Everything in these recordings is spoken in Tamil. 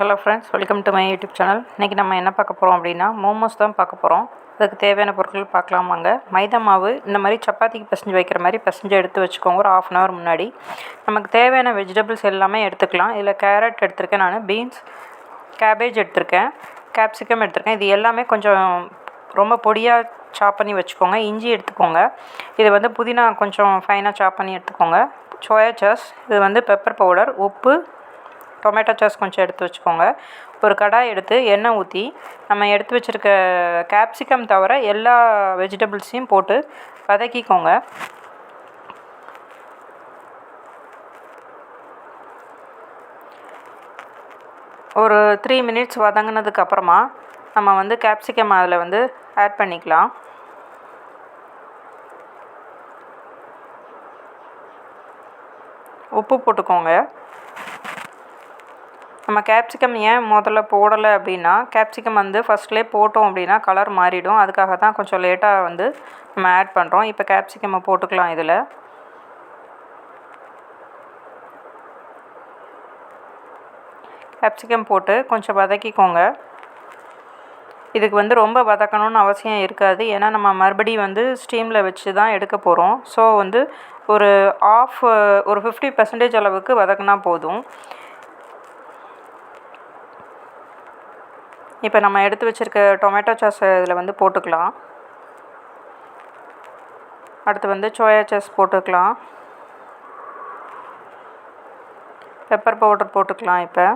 Hello friends welcome to my YouTube channel. இன்றைக்கி நம்ம என்ன பார்க்க போகிறோம் அப்படின்னா மோமோஸ் தான் பார்க்க போகிறோம் அதுக்கு தேவையான பொருட்கள் பார்க்கலாமாங்க மைதா மாவு இந்த மாதிரி சப்பாத்திக்கு பிசைஞ்சு வைக்கிற மாதிரி பிசைஞ்சு எடுத்து வச்சுக்கோங்க ஒரு ஆஃப் அன் ஹவர் முன்னாடி. நமக்கு தேவையான வெஜிடபிள்ஸ் எல்லாமே எடுத்துக்கலாம். இதில் கேரட் எடுத்திருக்கேன் நான் பீன்ஸ் கேபேஜ் எடுத்திருக்கேன் கேப்சிகம் எடுத்திருக்கேன். இது எல்லாமே கொஞ்சம் ரொம்ப பொடியாக சாப் பண்ணி வச்சுக்கோங்க. இஞ்சி எடுத்துக்கோங்க. இது வந்து புதினா கொஞ்சம் ஃபைனாக சாப் பண்ணி எடுத்துக்கோங்க. சோயா சாஸ் இது வந்து பெப்பர் பவுடர் உப்பு டொமேட்டோ சாஸ் கொஞ்சம் எடுத்து வச்சுக்கோங்க. ஒரு கடாய் எடுத்து எண்ணெய் ஊற்றி நம்ம எடுத்து வச்சுருக்க கேப்சிகம் தவிர எல்லா வெஜிடபிள்ஸையும் போட்டு வதக்கிக்கோங்க. ஒரு த்ரீ மினிட்ஸ் வதங்கினதுக்கு அப்புறமா நம்ம வந்து கேப்சிகம் அதில் வந்து ஆட் பண்ணிக்கலாம். உப்பு போட்டுக்கோங்க. நம்ம கேப்சிகம் ஏன் முதல்ல போடலை அப்படின்னா கேப்சிகம் வந்து ஃபஸ்ட்லேயே போட்டோம் அப்படின்னா கலர் மாறிடும். அதுக்காக தான் கொஞ்சம் லேட்டாக வந்து நம்ம ஆட் பண்ணுறோம் இப்போ கேப்சிகம்மை போட்டுக்கலாம் இதில். கேப்சிகம் போட்டு கொஞ்சம் வதக்கிக்கோங்க. இதுக்கு வந்து ரொம்ப வதக்கணும்னு அவசியம் இருக்காது. ஏன்னா நம்ம மறுபடியும் வந்து ஸ்டீமில் வச்சு தான் எடுக்க போகிறோம் ஸோ வந்து ஒரு ஆஃப் ஒரு ஃபிஃப்டி பர்சன்டேஜ் அளவுக்கு வதக்குனா போதும். இப்போ நம்ம எடுத்து வச்சுருக்க டொமேட்டோ சாஸை இதில் வந்து போட்டுக்கலாம். அடுத்து வந்து சோயா சாஸ் போட்டுக்கலாம். பெப்பர் பவுடர் போட்டுக்கலாம் இப்போ.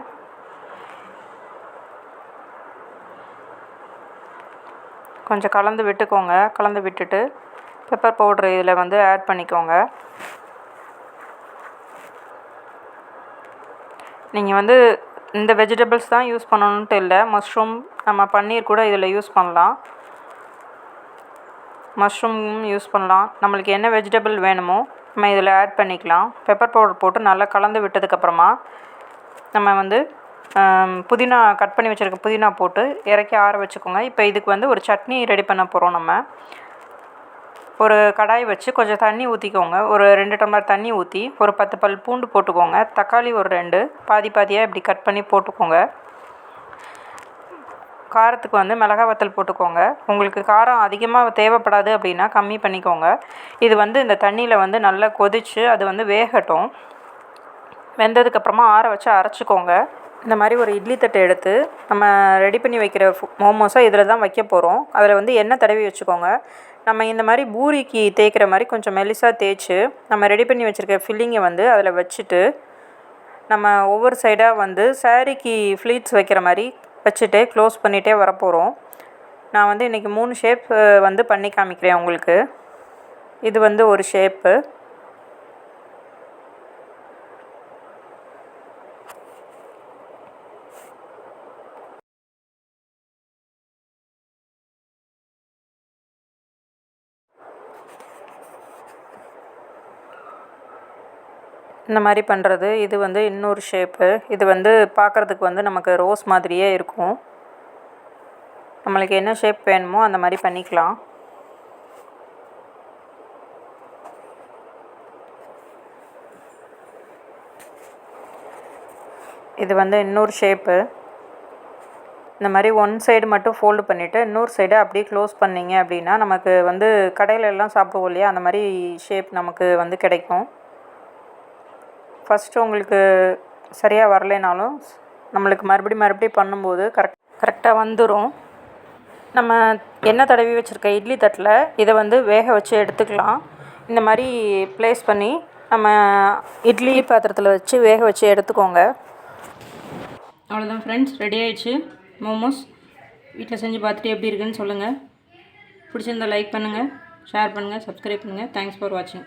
கொஞ்சம் கலந்து விட்டுக்கோங்க. கலந்து விட்டுட்டு பெப்பர் பவுட்ரு இதில் வந்து ஆட் பண்ணிக்கோங்க. நீங்கள் வந்து இந்த வெஜிடபிள்ஸ் தான் யூஸ் பண்ணணுன்ட்டு இல்லை. மஷ்ரூம் நம்ம பன்னீர் கூட இதில் யூஸ் பண்ணலாம். மஷ்ரூம் யூஸ் பண்ணலாம். நம்மளுக்கு என்ன வெஜிடபிள் வேணுமோ நம்ம இதில் ஆட் பண்ணிக்கலாம். பெப்பர் பவுடர் போட்டு நல்லா கலந்து விட்டதுக்கப்புறமா நம்ம வந்து புதினா கட் பண்ணி வச்சுருக்க புதினா போட்டு இறக்கி ஆற வச்சுக்கோங்க. இப்போ இதுக்கு வந்து ஒரு சட்னி ரெடி பண்ண போகிறோம் நம்ம. ஒரு கடாய் வச்சு கொஞ்சம் தண்ணி ஊற்றிக்கோங்க ஒரு ரெண்டு டம்ளர் தண்ணி ஊற்றி ஒரு பத்து பல் பூண்டு போட்டுக்கோங்க. தக்காளி ஒரு ரெண்டு. பாதி பாதியாக இப்படி கட் பண்ணி போட்டுக்கோங்க. காரத்துக்கு வந்து மிளகா வத்தல் போட்டுக்கோங்க. உங்களுக்கு காரம் அதிகமாக தேவைப்படாது அப்படின்னா கம்மி பண்ணிக்கோங்க. இது வந்து இந்த தண்ணியில் வந்து நல்லா கொதித்து அது வந்து வேகட்டும். வெந்ததுக்கப்புறமா ஆற வச்சு அரைச்சிக்கோங்க. இந்த மாதிரி ஒரு இட்லி தட்டை எடுத்து நம்ம ரெடி பண்ணி வைக்கிற மோமோஸை இதில் தான் வைக்க போகிறோம் அதில் வந்து எண்ணெய் தடவி வச்சுக்கோங்க. நம்ம இந்த மாதிரி பூரிக்கு தேய்க்கிற மாதிரி கொஞ்சம் மெலிசாக தேய்ச்சி நம்ம ரெடி பண்ணி வச்சுருக்க ஃபில்லிங்கை வந்து அதில் வச்சுட்டு நம்ம ஒவ்வொரு சைடாக வந்து சாரீக்கு ஃப்ளீட்ஸ் வைக்கிற மாதிரி வச்சுட்டு க்ளோஸ் பண்ணிகிட்டே வரப்போகிறோம் நான் வந்து இன்றைக்கி மூணு ஷேப் வந்து பண்ணி காமிக்கிறேன் உங்களுக்கு. இது வந்து ஒரு ஷேப்பு இந்த மாதிரி பண்ணுறது இது வந்து இன்னொரு ஷேப்பு இது வந்து பார்க்குறதுக்கு வந்து நமக்கு ரோஸ் மாதிரியே இருக்கும். நம்மளுக்கு என்ன ஷேப் வேணுமோ அந்த மாதிரி பண்ணிக்கலாம். இது வந்து இன்னொரு ஷேப்பு இந்த மாதிரி ஒன் சைடு மட்டும் ஃபோல்டு பண்ணிவிட்டு இன்னொரு சைடை அப்படியே க்ளோஸ் பண்ணிங்க அப்படின்னா நமக்கு வந்து கடையிலெல்லாம் சாப்பிடுவோம் இல்லையா? அந்த மாதிரி ஷேப் நமக்கு வந்து கிடைக்கும். ஃபஸ்ட்டு உங்களுக்கு சரியாக வரலைனாலும் நம்மளுக்கு மறுபடி மறுபடி பண்ணும்போது கரெக்ட் கரெக்டாக வந்துடும் நம்ம எண்ணெய் தடவி வச்சுருக்க இட்லி தட்டில் இதை வந்து வேக வச்சு எடுத்துக்கலாம். இந்த மாதிரி ப்ளேஸ் பண்ணி நம்ம இட்லி பாத்திரத்தில் வச்சு வேக வச்சு எடுத்துக்கோங்க. அவ்வளோதான் ஃப்ரெண்ட்ஸ் ரெடி ஆயிடுச்சு. மோமோஸ் வீட்டில் செஞ்சு பார்த்துட்டு எப்படி இருக்குன்னு சொல்லுங்கள் பிடிச்சிருந்தா லைக் பண்ணுங்கள் ஷேர் பண்ணுங்கள் சப்ஸ்கிரைப் பண்ணுங்கள் தேங்க்ஸ் ஃபார் வாட்சிங்